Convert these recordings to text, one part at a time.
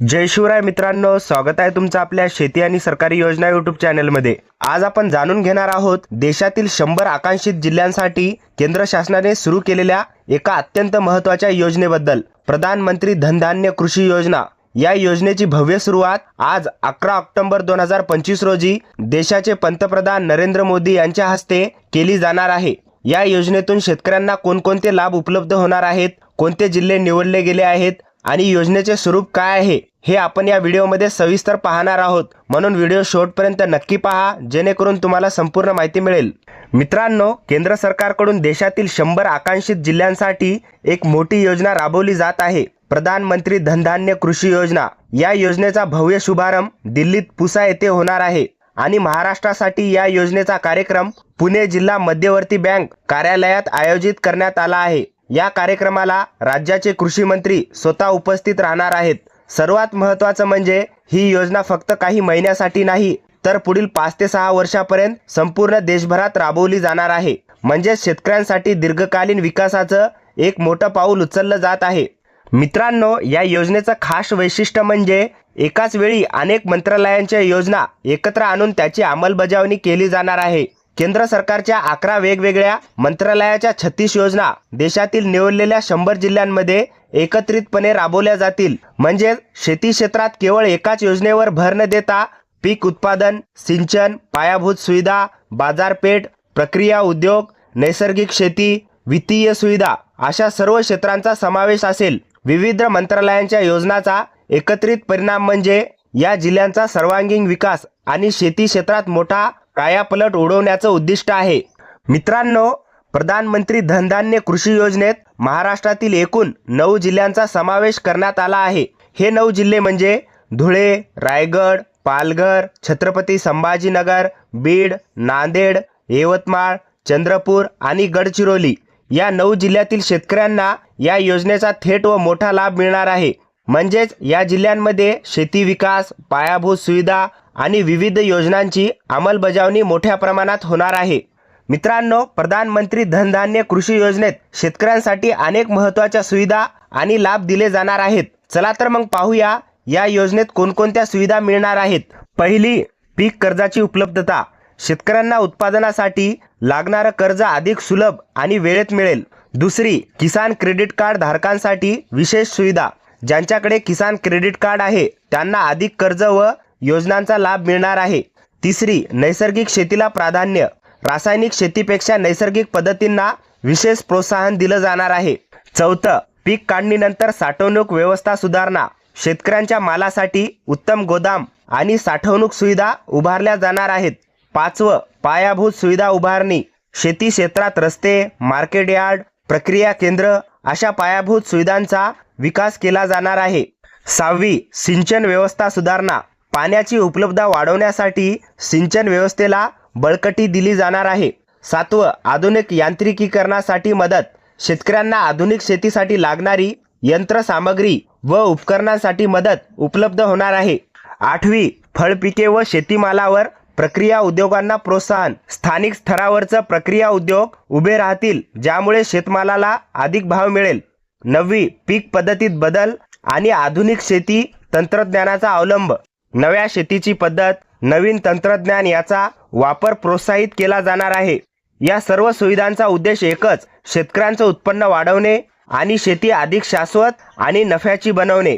जय शिवराय मित्रांनो स्वागत आहे तुमचं आपल्या शेती आणि सरकारी योजना युट्यूब चॅनलमध्ये आज आपण जाणून घेणार आहोत देशातील शंभर आकांक्षित जिल्ह्यांसाठी केंद्र शासनाने सुरू केलेल्या एका अत्यंत महत्त्वाच्या योजनेबद्दल. प्रधानमंत्री धनधान्य कृषी योजना. या योजनेची भव्य सुरुवात आज अकरा ऑक्टोबर दोन हजार पंचवीस रोजी देशाचे पंतप्रधान नरेंद्र मोदी यांच्या हस्ते केली जाणार आहे. या योजनेतून शेतकऱ्यांना कोणकोणते लाभ उपलब्ध होणार आहेत कोणते जिल्हे निवडले गेले आहेत आणि योजनेचे स्वरूप काय आहे हे आपण या व्हिडिओमध्ये सविस्तर पाहणार आहोत. म्हणून व्हिडिओ शेवटपर्यंत नक्की पहा जेणेकरून तुम्हाला संपूर्ण माहिती मिळेल. मित्रांनो केंद्र सरकारकडून देशातील शंभर आकांक्षित जिल्ह्यांसाठी एक मोठी योजना राबवली जात आहे. प्रधानमंत्री धनधान्य कृषी योजना. या योजनेचा भव्य शुभारंभ दिल्लीत पुसा येथे होणार आहे. आणि महाराष्ट्रासाठी या योजनेचा कार्यक्रम पुणे जिल्हा मध्यवर्ती बँक कार्यालयात आयोजित करण्यात आला आहे. या कार्यक्रमाला राज्याचे कृषी मंत्री स्वतः उपस्थित राहणार आहेत. सर्वात महत्त्वाचं म्हणजे ही योजना फक्त काही महिन्यासाठी नाही तर पुढील पाच ते सहा वर्षापर्यंत संपूर्ण देशभरात राबवली जाणार आहे. म्हणजे शेतकऱ्यांसाठी दीर्घकालीन विकासाचं एक मोठं पाऊल उचललं जात आहे. मित्रांनो या योजनेचं खास वैशिष्ट्य म्हणजे एकाच वेळी अनेक मंत्रालयांच्या योजना एकत्र आणून त्याची अंमलबजावणी केली जाणार आहे. केंद्र सरकारच्या अकरा वेगवेगळ्या मंत्रालयाच्या छत्तीस योजना देशातील निवडलेल्या शंभर जिल्ह्यांमध्ये एकत्रितपणे राबवल्या जातील. म्हणजे शेती क्षेत्रात केवळ एकाच योजनेवर भर न देता पीक उत्पादन सिंचन पायाभूत सुविधा बाजारपेठ प्रक्रिया उद्योग नैसर्गिक शेती वित्तीय सुविधा अशा सर्व क्षेत्रांचा समावेश असेल. विविध मंत्रालयांच्या योजनाचा एकत्रित परिणाम म्हणजे या जिल्ह्यांचा सर्वांगीण विकास आणि शेती क्षेत्रात मोठा कायापलट उडवण्याचं उद्दिष्ट आहे. मित्रांनो प्रधानमंत्री धनधान्य कृषी योजनेत महाराष्ट्रातील एकूण नऊ जिल्ह्यांचा समावेश करण्यात आला आहे. हे नऊ जिल्हे म्हणजे धुळे रायगड पालघर छत्रपती संभाजीनगर बीड नांदेड यवतमाळ चंद्रपूर आणि गडचिरोली. या नऊ जिल्ह्यातील शेतकऱ्यांना या योजनेचा थेट व मोठा लाभ मिळणार आहे. म्हणजेच या जिल्ह्यांमध्ये शेती विकास पायाभूत सुविधा आणि विविध योजनांची अंमलबजावणी मोठ्या प्रमाणात होणार आहे. मित्रांनो प्रधानमंत्री धनधान्य कृषी योजनेत शेतकऱ्यांसाठी अनेक महत्त्वाच्या सुविधा आणि लाभ दिले जाणार आहेत. चला तर मग पाहूया या योजनेत कोणकोणत्या सुविधा मिळणार आहेत. पहिली पीक कर्जाची उपलब्धता. शेतकऱ्यांना उत्पादनासाठी लागणारं कर्ज अधिक सुलभ आणि वेळेत मिळेल. दुसरी किसान क्रेडिट कार्ड धारकांसाठी विशेष सुविधा. ज्यांच्याकडे किसान क्रेडिट कार्ड आहे त्यांना अधिक कर्ज व योजनांचा लाभ मिळणार आहे. तिसरी नैसर्गिक शेतीला प्राधान्य. रासायनिक शेतीपेक्षा नैसर्गिक पद्धतींना विशेष प्रोत्साहन दिलं जाणार आहे. चौथं पीक काढणीनंतर साठवणूक व्यवस्था सुधारणा. शेतकऱ्यांच्या मालासाठी उत्तम गोदाम आणि साठवणूक सुविधा उभारल्या जाणार आहेत. पाचवं पायाभूत सुविधा उभारणी. शेती क्षेत्रात रस्ते मार्केट यार्ड प्रक्रिया केंद्र अशा पायाभूत सुविधांचा विकास केला जाणार आहे. सहावी सिंचन व्यवस्था सुधारणा. पाण्याची उपलब्धता वाढवण्यासाठी सिंचन व्यवस्थेला बळकटी दिली जाणार आहे. सातवं आधुनिक यांत्रिकीकरणासाठी मदत. शेतकऱ्यांना आधुनिक शेतीसाठी लागणारी यंत्रसामग्री व उपकरणांसाठी मदत उपलब्ध होणार आहे. आठवी फळपिके व शेतीमालावर प्रक्रिया उद्योगांना प्रोत्साहन. स्थानिक स्तरावरचं प्रक्रिया उद्योग उभे राहतील ज्यामुळे शेतमालाला अधिक भाव मिळेल. नववी पीक पद्धतीत बदल आणि आधुनिक शेती तंत्रज्ञानाचा अवलंब. नव्या शेतीची पद्धत नवीन तंत्रज्ञान याचा वापर प्रोत्साहित केला जाणार आहे. या सर्व सुविधांचा उद्देश एकच शेतकऱ्यांचं उत्पन्न वाढवणे आणि शेती अधिक शाश्वत आणि नफ्याची बनवणे.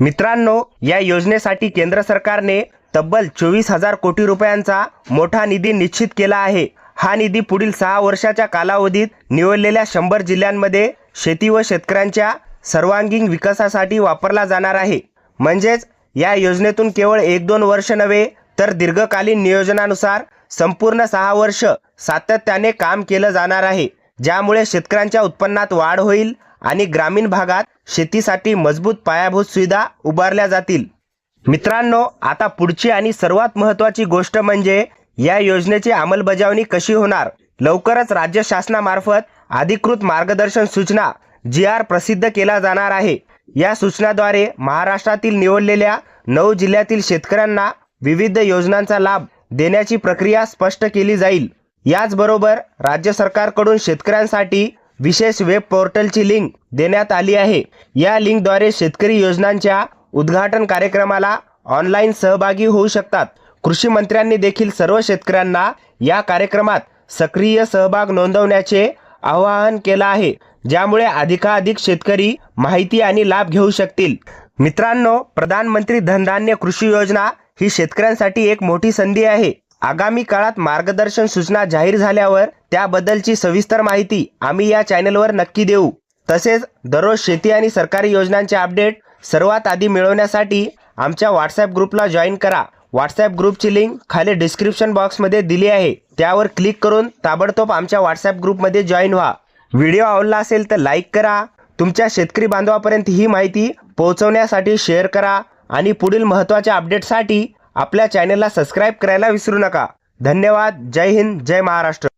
मित्रांनो या योजनेसाठी केंद्र सरकारने तब्बल चोवीस हजार कोटी रुपयांचा मोठा निधी निश्चित केला आहे. हा निधी पुढील सहा वर्षाच्या कालावधीत निवडलेल्या शंभर जिल्ह्यांमध्ये शेती व शेतकऱ्यांच्या सर्वांगीण विकासासाठी वापरला जाणार आहे. म्हणजेच या योजनेतून केवळ एक दोन वर्ष नव्हे तर दीर्घकालीन नियोजनानुसार संपूर्ण सहा वर्ष सातत्याने काम केलं जाणार आहे ज्यामुळे शेतकऱ्यांच्या उत्पन्नात वाढ होईल आणि ग्रामीण भागात शेतीसाठी मजबूत पायाभूत सुविधा उभारल्या जातील. मित्रांनो आता पुढची आणि सर्वात महत्त्वाची गोष्ट म्हणजे या योजनेची अंमलबजावणी कशी होणार? लवकरच राज्य शासनामार्फत अधिकृत मार्गदर्शन सूचना जी आर प्रसिद्ध केला जाणार आहे. या सूचनाद्वारे महाराष्ट्रातील निवडलेल्या नऊ जिल्ह्यातील शेतकऱ्यांना विविध योजनांचा लाभ देण्याची प्रक्रिया स्पष्ट केली जाईल. याचबरोबर राज्य सरकारकडून शेतकऱ्यांसाठी विशेष वेब पोर्टलची लिंक देण्यात आली आहे. या लिंकद्वारे शेतकरी योजनांच्या उद्घाटन कार्यक्रमाला ऑनलाईन सहभागी होऊ शकतात. कृषी मंत्र्यांनी देखील सर्व शेतकऱ्यांना या कार्यक्रमात सक्रिय सहभाग नोंदवण्याचे आवाहन केलं आहे. ज्यामुळे अधिकाधिक शेतकरी माहिती आणि लाभ घेऊ शकतील. मित्रांनो प्रधानमंत्री धनधान्य कृषी योजना ही शेतकऱ्यांसाठी एक मोठी संधी आहे. आगामी काळात मार्गदर्शन सूचना जाहीर झाल्यावर त्याबद्दलची सविस्तर माहिती आम्ही या चॅनलवर नक्की देऊ. तसेच दररोज शेती आणि सरकारी योजनांचे अपडेट सर्वात आधी मिळवण्यासाठी आमच्या व्हॉट्सॲप ग्रुपला जॉईन करा. व्हॉट्सॲप ग्रुपची लिंक खाली डिस्क्रिप्शन बॉक्समध्ये दिली आहे. त्यावर क्लिक करून ताबडतोब आमच्या व्हॉट्सॲप ग्रुपमध्ये जॉईन व्हा. व्हिडिओ आवडला असेल तर लाईक करा. तुमच्या शेतकरी बांधवापर्यंत ही माहिती पोहोचवण्यासाठी शेअर करा आणि पुढील महत्त्वाच्या अपडेटसाठी आपल्या चॅनलला सबस्क्राईब करायला विसरू नका. धन्यवाद. जय हिंद. जय महाराष्ट्र.